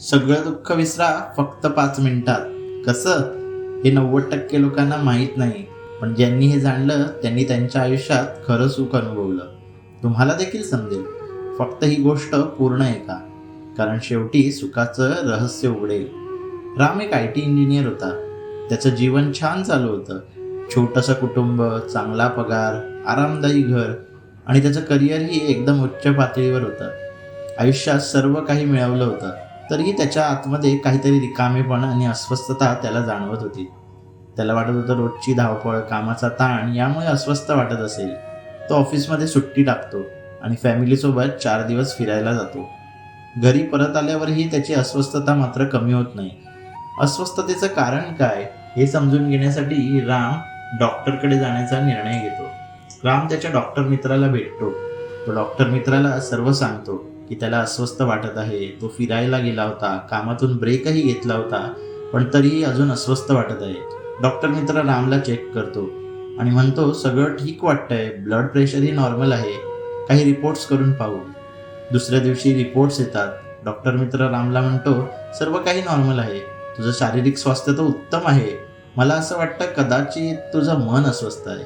सगळं दुःख विसरा फक्त पाच मिनिटात. कसं? हे नव्वद टक्के लोकांना माहीत नाही पण ज्यांनी हे जाणलं त्यांनी त्यांच्या आयुष्यात खरं सुख अनुभवलं. तुम्हाला देखील समजेल फक्त ही गोष्ट पूर्ण आहे का? कारण शेवटी सुखाचं रहस्य उघडेल. राम एक आय टी इंजिनियर होता. त्याचं जीवन छान चालू होतं. छोटंसं कुटुंब चांगला पगार आरामदायी घर आणि त्याचं करिअरही एकदम उच्च पातळीवर होतं. आयुष्यात सर्व काही मिळवलं होतं. तरीही त्याच्या आतमध्ये काहीतरी रिकामेपण आणि अस्वस्थता त्याला जाणवत होती. त्याला वाटत होतं रोजची धावपळ कामाचा ताण यामुळे अस्वस्थ वाटत असेल. तो ऑफिसमध्ये सुट्टी टाकतो आणि फॅमिलीसोबत चार दिवस फिरायला जातो. घरी परत आल्यावरही त्याची अस्वस्थता मात्र कमी होत नाही. अस्वस्थतेचं कारण काय हे समजून घेण्यासाठी राम डॉक्टरकडे जाण्याचा निर्णय घेतो. राम त्याच्या डॉक्टर मित्राला भेटतो. तो डॉक्टर मित्राला सर्व सांगतो. की त्याला अस्वस्थ वाटत आहे. तो फिरायला गेला होता. कामातून ब्रेकही घेतला होता पण तरीही अजून अस्वस्थ वाटत आहे. डॉक्टर मित्र रामला चेक करतो आणि म्हणतो सगळं ठीक वाटतंय. ब्लड प्रेशरही नॉर्मल आहे. काही रिपोर्ट्स करून पाहू. दुसऱ्या दिवशी रिपोर्ट्स येतात. डॉक्टर मित्र रामला म्हणतो सर्व काही नॉर्मल आहे. तुझं शारीरिक स्वास्थ्य तर उत्तम आहे. मला असं वाटतं कदाचित तुझं मन अस्वस्थ आहे.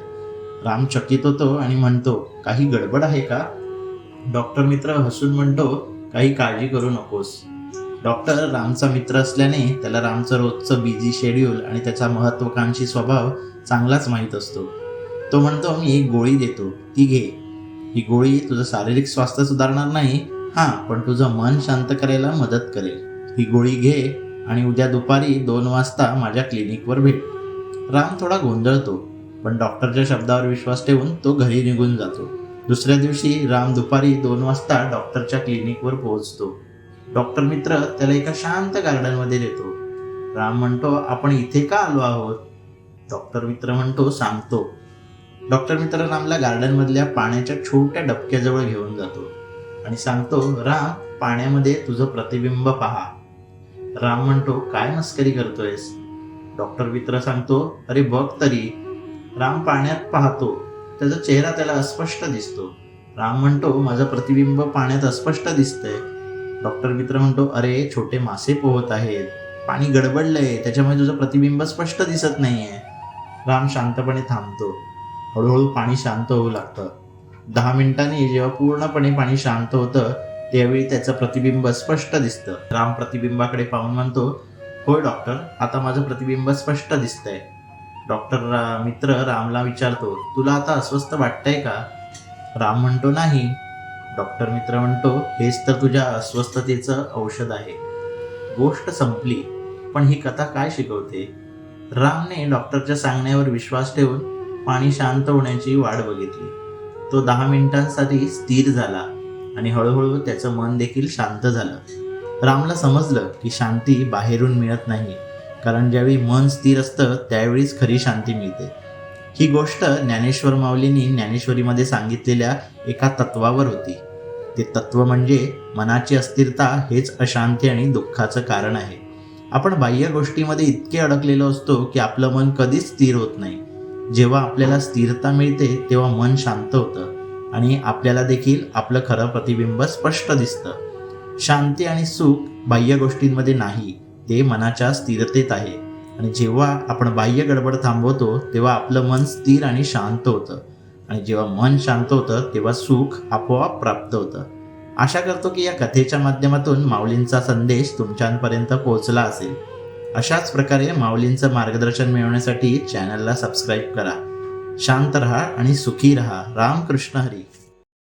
राम चकित होतो आणि म्हणतो काही गडबड आहे का? डॉक्टर मित्र हसून म्हणतो काही काळजी करू नकोस. डॉक्टर रामचा मित्र असल्याने त्याला रामचं रोजचं बिझी शेड्यूल आणि त्याचा महत्वाकांक्षी स्वभाव चांगलाच माहीत असतो. तो म्हणतो मी एक गोळी देतो ती घे. ही गोळी तुझं शारीरिक स्वास्थ्य सुधारणार नाही. हां पण तुझं मन शांत करायला मदत करेल. ही गोळी घे आणि उद्या दुपारी दोन वाजता माझ्या क्लिनिकवर भेट. राम थोडा गोंधळतो पण डॉक्टरच्या शब्दावर विश्वास ठेवून तो घरी निघून जातो. दुसऱ्या दिवशी राम दुपारी दोन वाजता डॉक्टरच्या क्लिनिकवर पोहोचतो. डॉक्टर मित्र त्याला एका शांत गार्डनमध्ये देतो राम म्हणतो आपण इथे का आलो आहोत? डॉक्टर मित्र म्हणतो सांगतो. डॉक्टर मित्र रामला गार्डनमधल्या पाण्याच्या छोट्या डबक्याजवळ घेऊन जातो आणि सांगतो राम पाण्यामध्ये तुझं प्रतिबिंब पहा. राम म्हणतो काय मस्करी करतोयस? डॉक्टर मित्र सांगतो अरे बघ तरी राम पाण्यात पाहतो. त्याचा चेहरा त्याला अस्पष्ट दिसतो. राम म्हणतो माझं प्रतिबिंब पाण्यात अस्पष्ट दिसतंय. डॉक्टर मित्र म्हणतो अरे छोटे मासे पोहत आहेत. पाणी गडबडलंय. त्याच्यामुळे तुझं प्रतिबिंब स्पष्ट दिसत नाहीये. राम शांतपणे थांबतो. हळूहळू पाणी शांत होऊ लागतं. दहा मिनिटांनी जेव्हा पूर्णपणे पाणी शांत होतं त्यावेळी त्याचं प्रतिबिंब स्पष्ट दिसतं. राम प्रतिबिंबाकडे पाहून म्हणतो होय डॉक्टर आता माझं प्रतिबिंब स्पष्ट दिसतंय. डॉक्टर रा- मित्र रामला विचारतो तुला आता अस्वस्थ वाटतंय का? राम म्हणतो नाही. डॉक्टर मित्र म्हणतो हेच तर तुझ्या अस्वस्थतेचं औषध आहे. गोष्ट संपली पण ही कथा काय शिकवते? रामने डॉक्टरच्या सांगण्यावर विश्वास ठेवून पाणी शांत होण्याची वाट बघितली. तो दहा मिनिटांसाठी स्थिर झाला आणि हळूहळू त्याचं मन देखील शांत झालं. रामला समजलं की शांती बाहेरून मिळत नाही. कारण ज्यावेळी मन स्थिर असतं त्यावेळीच खरी शांती मिळते. ही गोष्ट ज्ञानेश्वर माऊलींनी ज्ञानेश्वरीमध्ये सांगितलेल्या एका तत्वावर होती. ते तत्व म्हणजे मनाची अस्थिरता हेच अशांती आणि दुःखाचं कारण आहे. आपण बाह्य गोष्टीमध्ये इतके अडकलेलो असतो की आपलं मन कधीच स्थिर होत नाही. जेव्हा आपल्याला स्थिरता मिळते तेव्हा मन शांत होतं आणि आपल्याला देखील आपलं खरं प्रतिबिंब स्पष्ट दिसतं. शांती आणि सुख बाह्य गोष्टींमध्ये नाही. ते मनाच्या स्थिरतेत आहे. आणि जेव्हा आपण बाह्य गडबड थांबवतो तेव्हा आपलं मन स्थिर आणि शांत होतं. आणि जेव्हा मन शांत होतं तेव्हा सुख आपोआप प्राप्त होतं. आशा करतो की या कथेच्या माध्यमातून माऊलींचा संदेश तुमच्यापर्यंत पोहोचला असेल. अशाच प्रकारे माऊलींचं मार्गदर्शन मिळवण्यासाठी चॅनलला सबस्क्राईब करा. शांत रहा आणि सुखी रहा. रामकृष्ण हरी.